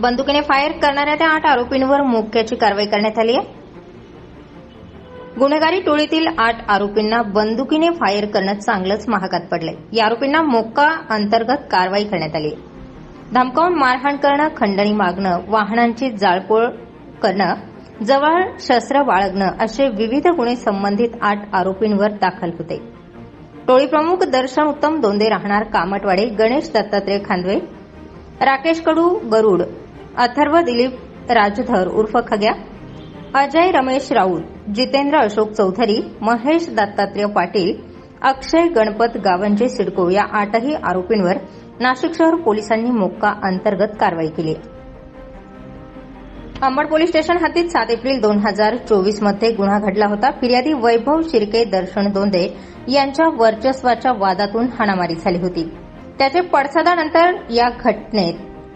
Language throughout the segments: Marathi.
बंदुकीने फायर करणाऱ्या त्या आठ आरोपींवर मोक्याची कारवाई करण्यात आली आहे. गुन्हेगारी टोळीतील आठ आरोपींना बंदुकीने फायर करणं चांगलंच महागात पडलंय. या आरोपींना मोक्का अंतर्गत कारवाई करण्यात आली आहे. धमकावून मारहाण करणं खंडणी मागणं वाहनांची जाळपोळ करणं जवळ शस्त्र बाळगणं असे विविध गुन्हे संबंधित आठ आरोपींवर दाखल होते. टोळी प्रमुख दर्शन उत्तम दोंदे राहणार कामटवाडे गणेश दत्तात्रय खांदवे राकेश कडू गरुड अथर्व दिलीप राजधर उर्फ खग्या अजय रमेश राऊत जितेंद्र अशोक चौधरी महेश दत्तात्रय पाटील अक्षय गणपत गावंजे सिडको या आठही आरोपींवर नाशिक शहर पोलिसांनी मोक्का अंतर्गत कारवाई केली. अंबड पोलीस स्टेशन हद्दीत सात एप्रिल दोन हजार चोवीसमध्ये गुन्हा घडला होता. फिर्यादी वैभव शिर्के दर्शन दोंदे यांच्या वर्चस्वाच्या वादातून हाणामारी झाली होती. त्याचे पडसादानंतर या घटनेत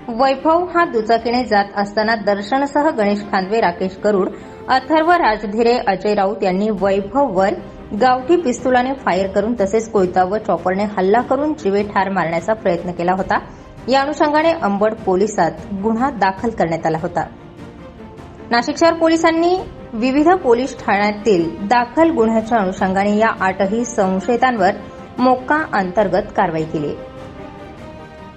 वैभव हा दुचाकीने जात असताना दर्शनसह गणेश खांदवे राकेश गरुड अथर्व राजधिरे अजय राऊत यांनी वैभववर गावठी पिस्तुलाने फायर करून तसेच कोयता व चॉपरने हल्ला करून जीवे ठार मारण्याचा प्रयत्न केला होता. या अनुषंगाने अंबड पोलिसात गुन्हा दाखल करण्यात आला होता. नाशिक शहर पोलिसांनी विविध पोलीस ठाण्यातील दाखल गुन्ह्याच्या अनुषंगाने या आठही संशयितांवर मोक्का अंतर्गत कारवाई केली.